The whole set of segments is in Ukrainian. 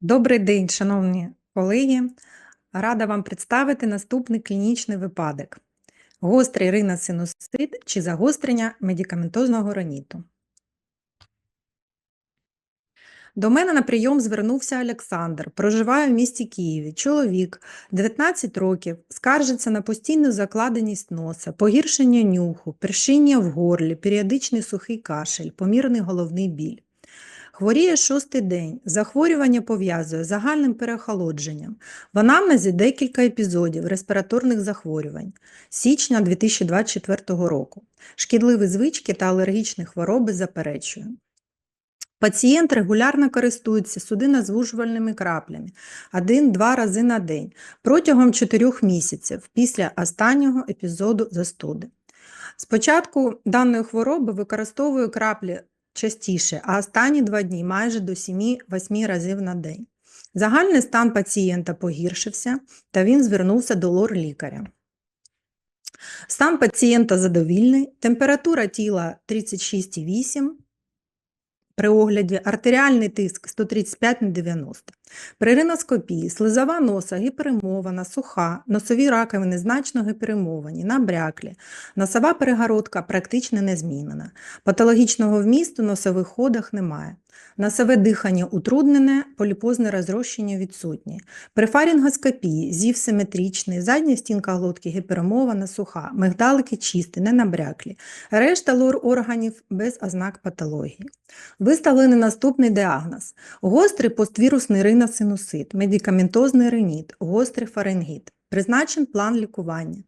Добрий день, шановні колеги. Рада вам представити наступний клінічний випадок: гострий риносинусит чи загострення медикаментозного раніту. До мене на прийом звернувся Олександр, проживає в місті Києві. Чоловік, 19 років, скаржиться на постійну закладеність носа, погіршення нюху, першиння в горлі, періодичний сухий кашель, помірний головний біль. Хворіє шостий день. Захворювання пов'язує з загальним переохолодженням. В анамнезі декілька епізодів респіраторних захворювань січня 2024 року. Шкідливі звички та алергічні хвороби заперечує. Пацієнт регулярно користується судинозвужувальними краплями 1-2 рази на день протягом 4 місяців після останнього епізоду застуди. Спочатку даної хвороби використовую краплі частіше, а останні два дні майже до 7-8 разів на день. Загальний стан пацієнта погіршився, та він звернувся до лор-лікаря. Стан пацієнта задовільний, температура тіла 36,8 при огляді, артеріальний тиск 135 на 90. При риноскопії слизова носа гіперемована, суха, носові раковини значно гіперемовані, набряклі, носова перегородка практично не змінена. Патологічного вмісту в носових ходах немає. Носове дихання утруднене, поліпозне розрощення відсутнє. При фарінгоскопії зів симетричний, задня стінка глотки гіперемована, суха, мигдалики чисті, не набряклі. Решта лор органів без ознак патології. Виставлений наступний діагноз: гострий поствірусний риносинусит, медикаментозний риніт, гострий фарингіт. Призначен план лікування.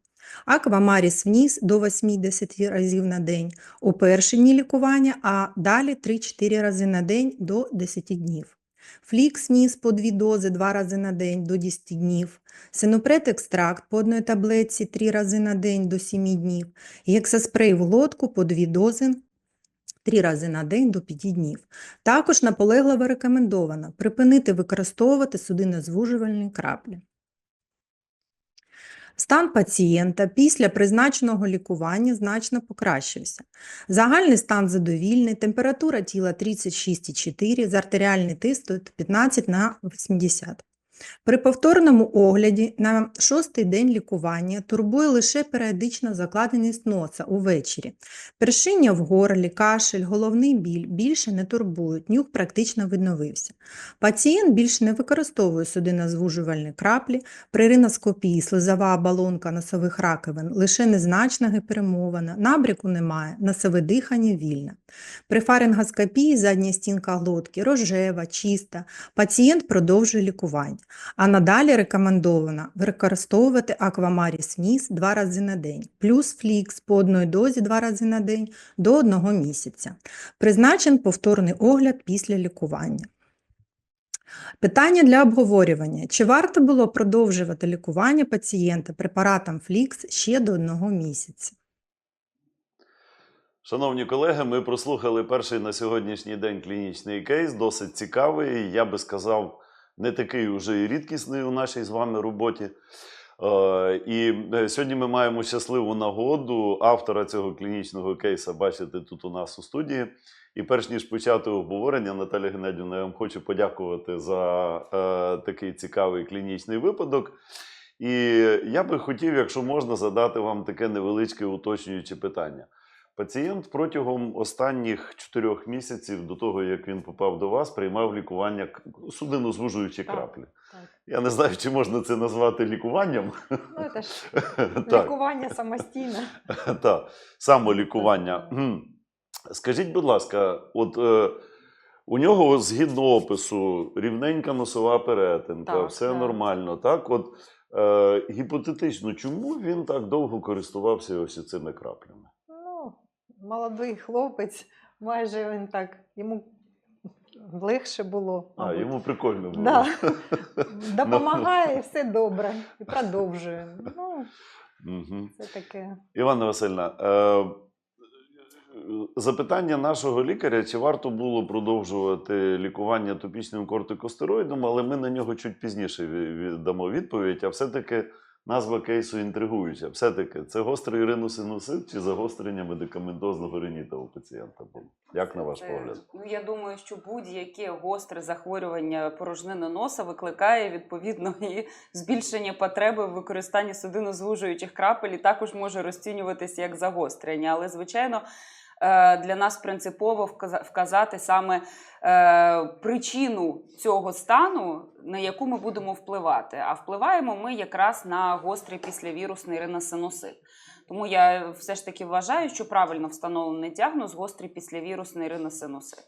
Аквамаріс вниз до 8-10 разів на день у перші дні лікування, а далі 3-4 рази на день до 10 днів. Флікс вниз по 2 дози 2 рази на день до 10 днів. Синопред екстракт по одній таблетці 3 рази на день до 7 днів. Гексаспрей в глотку по 2 дози 3 рази на день до 5 днів. Також наполегливо рекомендовано припинити використовувати судинозвужувальні краплі. Стан пацієнта після призначеного лікування значно покращився. Загальний стан задовільний, температура тіла 36,4, з артеріальний тиск 15 на 80. При повторному огляді на шостий день лікування турбує лише періодична закладеність носа увечері. Першиння в горлі, кашель, головний біль більше не турбують, нюх практично відновився. Пацієнт більше не використовує судинозвужувальні краплі, при риноскопії слизова оболонка носових раковин лише незначно гіперемована, набряку немає, носове дихання вільне. При фарингоскопії задня стінка глотки рожева, чиста, пацієнт продовжує лікування. А надалі рекомендовано використовувати аквамаріс вниз 2 рази на день, плюс флікс по одній дозі 2 рази на день до 1 місяця. Призначен повторний огляд після лікування. Питання для обговорювання. Чи варто було продовжувати лікування пацієнта препаратом флікс ще до 1 місяця? Шановні колеги, ми прослухали перший на сьогоднішній день клінічний кейс, досить цікавий. Я би сказав, не такий уже і рідкісний у нашій з вами роботі. Е, І е, сьогодні ми маємо щасливу нагоду автора цього клінічного кейса бачити тут у нас у студії. І перш ніж почати обговорення, Наталя Геннадівна, я вам хочу подякувати за е, такий цікавий клінічний випадок. І я би хотів, якщо можна, задати вам таке невеличке уточнююче питання. Пацієнт протягом останніх чотирьох місяців до того, як він попав до вас, приймав лікування к- судинозвужуючі Так, краплі. Так. Я не знаю, чи можна це назвати лікуванням. Ну, це ж лікування самостійне. так, самолікування. Скажіть, будь ласка, от е, у нього згідно опису рівненька носова перетинка, Так, все так. нормально. Так, от е, гіпотетично, чому він так довго користувався ось цими краплями? Ну, молодий хлопець, майже він так, йому легше було. А, мабуть. йому прикольно було. Да. Допомагає і все добре. І продовжує. Ну, Мгм. це таке. Іванна Васильівна, е, запитання нашого лікаря, чи варто було продовжувати лікування топічним кортикостероїдом, але ми на нього чуть пізніше ві- ві- дамо відповідь. А все-таки назва кейсу інтригуюча. Все-таки це гострий риносинусит чи загострення медикаментозного риніту у пацієнта було? Як на ваш Це- погляд? Ну я думаю, що будь-яке гостре захворювання порожнини носа викликає відповідно і збільшення потреби в використанні судинозвужуючих крапель і також може розцінюватися як загострення. Але звичайно. Е, Для нас принципово вказа- вказати саме е, причину цього стану, на яку ми будемо впливати. А впливаємо ми якраз на гострий післявірусний риносинусит. Тому я все ж таки вважаю, що правильно встановлений діагноз гострий післявірусний риносинусит.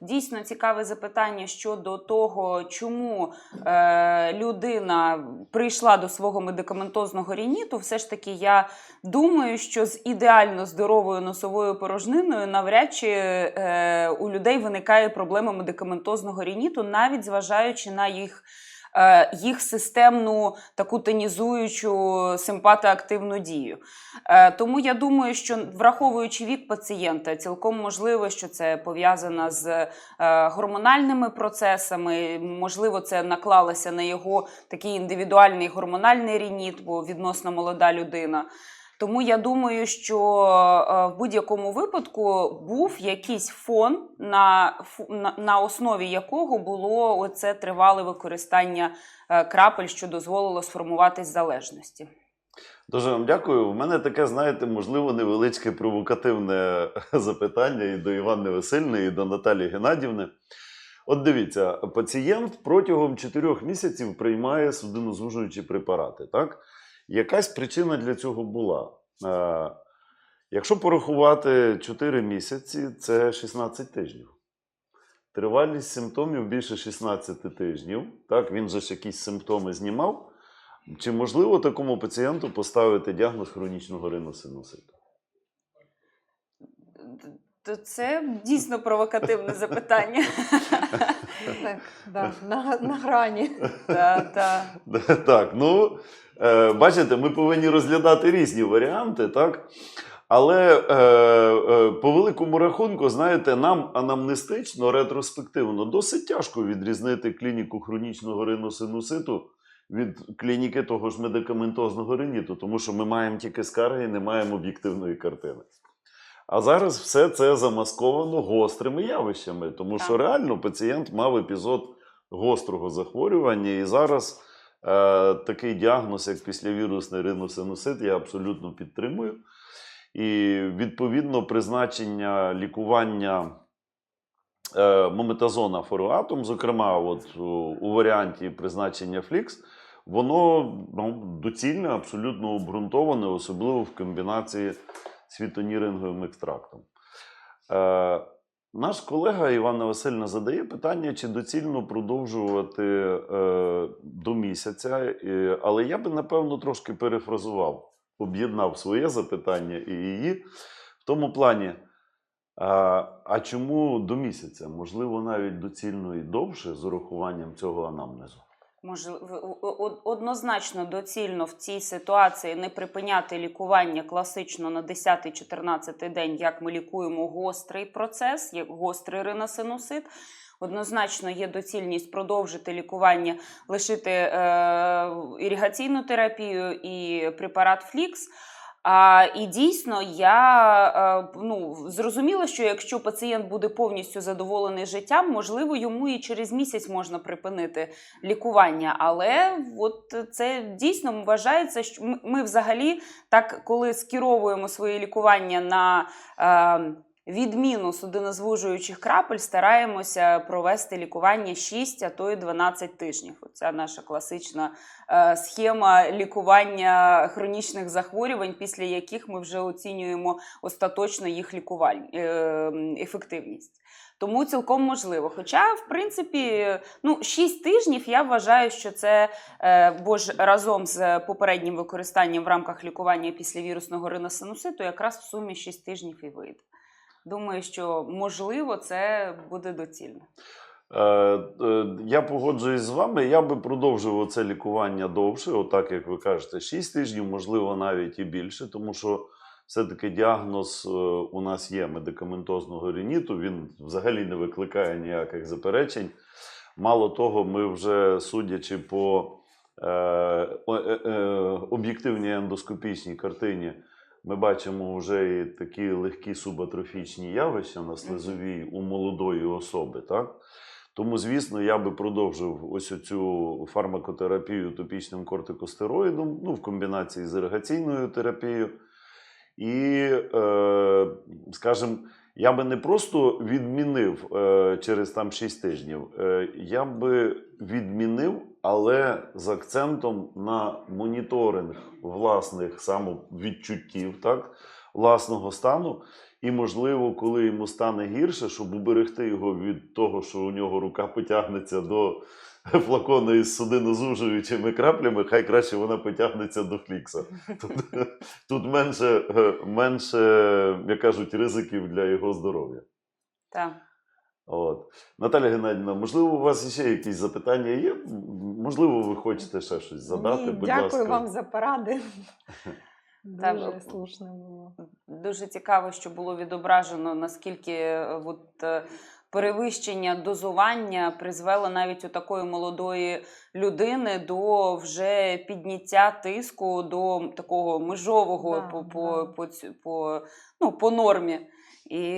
Дійсно цікаве запитання щодо того, чому е, людина прийшла до свого медикаментозного рініту. Все ж таки, я думаю, що з ідеально здоровою носовою порожниною навряд чи е, у людей виникає проблема медикаментозного рініту, навіть зважаючи на їх. Е, Їх системну таку тонізуючу симпатоактивну дію. Е, Тому я думаю, що враховуючи вік пацієнта, цілком можливо, що це пов'язано з е, гормональними процесами. Можливо, це наклалося на його такий індивідуальний гормональний рініт, бо відносно молода людина. Тому я думаю, що е, в будь-якому випадку був якийсь фон, на, на, основі якого було оце тривале використання е, крапель, що дозволило сформуватись залежності. Дуже вам дякую. У мене таке, знаєте, можливо, невеличке провокативне запитання і до Іванни Васильної, і до Наталії Геннадівни. От дивіться, пацієнт протягом 4 місяців приймає судинозвужуючі препарати. Так? Якась причина для цього була. Е, якщо порахувати 4 місяці, це 16 тижнів. Тривалість симптомів більше 16 тижнів. Так, він же ж якісь симптоми знімав. Чи можливо такому пацієнту поставити діагноз хронічного риносинуситу? То це дійсно провокативне запитання. Так, на, грані. Та, та. Так, ну бачите, ми повинні розглядати різні варіанти, так? Але е, е, по великому рахунку, знаєте, нам анамнестично, ретроспективно досить тяжко відрізнити клініку хронічного риносинуситу від клініки того ж медикаментозного риніту, тому що ми маємо тільки скарги і не маємо об'єктивної картини. А зараз все це замасковано гострими явищами, тому що реально пацієнт мав епізод гострого захворювання, і зараз е, такий діагноз, як післявірусний риносинусит, я абсолютно підтримую. І відповідно призначення лікування е, мометазона форуатом, зокрема, от, у, варіанті призначення флікс, воно ну, доцільне, абсолютно обґрунтоване, особливо в комбінації з фітоніринговим екстрактом. Е, наш колега Івана Васильна задає питання, чи доцільно продовжувати е, до місяця, е, але я би, напевно, трошки перефразував, об'єднав своє запитання і її в тому плані. А, а чому до місяця? Можливо, навіть доцільно і довше з урахуванням цього анамнезу. О- однозначно доцільно в цій ситуації не припиняти лікування класично на 10-14 день, як ми лікуємо гострий процес, як гострий риносинусит. Однозначно є доцільність продовжити лікування, лишити е, іригаційну терапію і препарат Флікс. А, і дійсно, я е, ну, зрозуміла, що якщо пацієнт буде повністю задоволений життям, можливо, йому і через місяць можна припинити лікування. Але от це дійсно вважається, що ми, взагалі так, коли скеровуємо своє лікування на е, відміну судинозвужуючих крапель, стараємося провести лікування 6, а то й 12 тижнів. Це наша класична е, схема лікування хронічних захворювань, після яких ми вже оцінюємо остаточно їх лікувань, е, ефективність. Тому цілком можливо. Хоча, в принципі, ну, 6 тижнів я вважаю, що це, е, бо ж разом з попереднім використанням в рамках лікування післявірусного риносинуситу якраз в сумі 6 тижнів і вийде. Думаю, що можливо це буде доцільно. Е, е, я погоджуюсь з вами. Я би продовжував це лікування довше, отак як ви кажете, 6 тижнів, можливо, навіть і більше, тому що все-таки діагноз е, у нас є медикаментозного рініту, він взагалі не викликає ніяких заперечень. Мало того, ми вже судячи по е, е, об'єктивній ендоскопічній картині ми бачимо вже і такі легкі субатрофічні явища на слизовій у молодої особи. Так? Тому, звісно, я би продовжив ось цю фармакотерапію топічним кортикостероїдом, ну, в комбінації з іригаційною терапією. І, е, скажімо, я би не просто відмінив е, через там 6 тижнів, е, я би відмінив, але з акцентом на моніторинг власних самовідчуттів, так, власного стану. І, можливо, коли йому стане гірше, щоб уберегти його від того, що у нього рука потягнеться до флакона із судинозвужуючими краплями, хай краще вона потягнеться до флікса. Тут, тут менше, е, менше, як кажуть, ризиків для його здоров'я. Так. От. Наталя Геннадівна, можливо, у вас ще якісь запитання є? Можливо, ви хочете ще щось задати? Ні, Будь дякую ласка. вам за поради. Дуже слушно було. Дуже цікаво, що було відображено, наскільки е, от, е, перевищення дозування призвело навіть у такої молодої людини до вже підняття тиску до такого межового Да, по, по, да. по, цю- по, ну, по нормі. І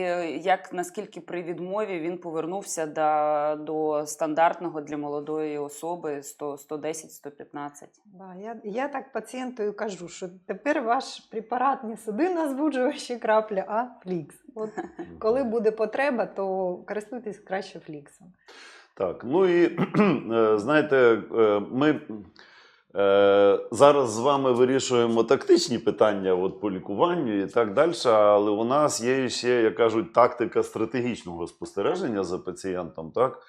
як наскільки при відмові він повернувся до, до стандартного для молодої особи 110, 115. Да, я, я так пацієнту і кажу, що тепер ваш препарат не судинозвужуючі краплі, а флікс. От коли буде потреба, то користуйтесь краще фліксом. Так, ну і е, знаєте, е, ми зараз з вами вирішуємо тактичні питання от, по лікуванню і так далі, але у нас є ще, як кажуть, тактика стратегічного спостереження за пацієнтом, так?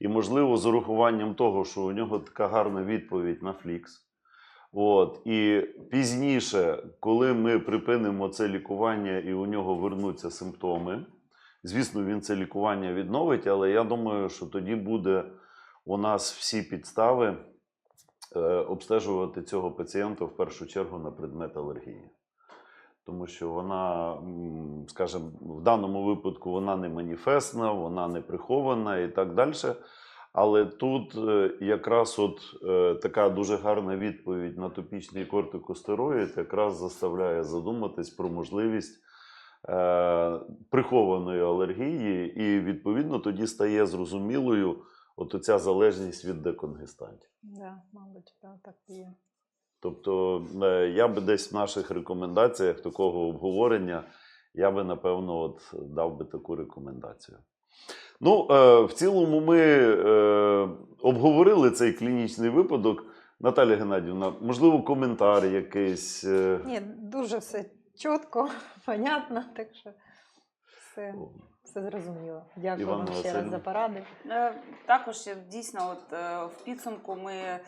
І, можливо, з урахуванням того, що у нього така гарна відповідь на флікс. От, і пізніше, коли ми припинимо це лікування і у нього вернуться симптоми, Звісно, він це лікування відновить, але я думаю, що тоді буде у нас всі підстави е, обстежувати цього пацієнта в першу чергу на предмет алергії. Тому що вона, скажімо, в даному випадку вона не маніфестна, вона не прихована і так далі. Але тут е, якраз от е, така дуже гарна відповідь на топічний кортикостероїд якраз заставляє задуматись про можливість е, прихованої алергії, і відповідно тоді стає зрозумілою от оця залежність від деконгестантів. Да, мабуть, да, так і є. Тобто е, я би десь в наших рекомендаціях такого обговорення, я би напевно от дав би таку рекомендацію. Ну, е, в цілому, ми е, обговорили цей клінічний випадок. Наталя Геннадівна, можливо, коментар якийсь. Ні, дуже все чітко, понятно, так що все, все зрозуміло. Дякую вам ще раз за поради. Е, Також е, дійсно, от е, в підсумку ми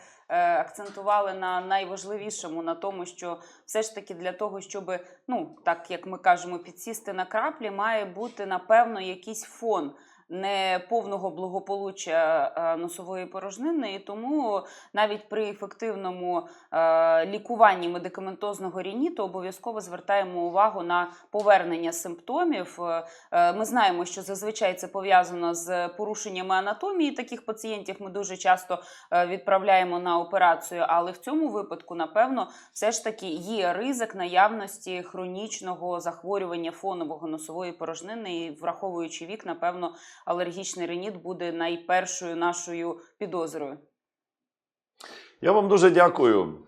акцентували на найважливішому, на тому, що все ж таки для того, щоб, ну так як ми кажемо, підсісти на краплі, має бути напевно якийсь фон. Не повного благополуччя е, носової порожнини, і тому навіть при ефективному е, лікуванні медикаментозного рініту обов'язково звертаємо увагу на повернення симптомів. Е, Ми знаємо, що зазвичай це пов'язано з порушеннями анатомії таких пацієнтів. Ми дуже часто відправляємо на операцію, але в цьому випадку, напевно, все ж таки є ризик наявності хронічного захворювання фонового носової порожнини. І враховуючи вік, напевно, алергічний реніт буде найпершою нашою підозрою. Я вам дуже дякую.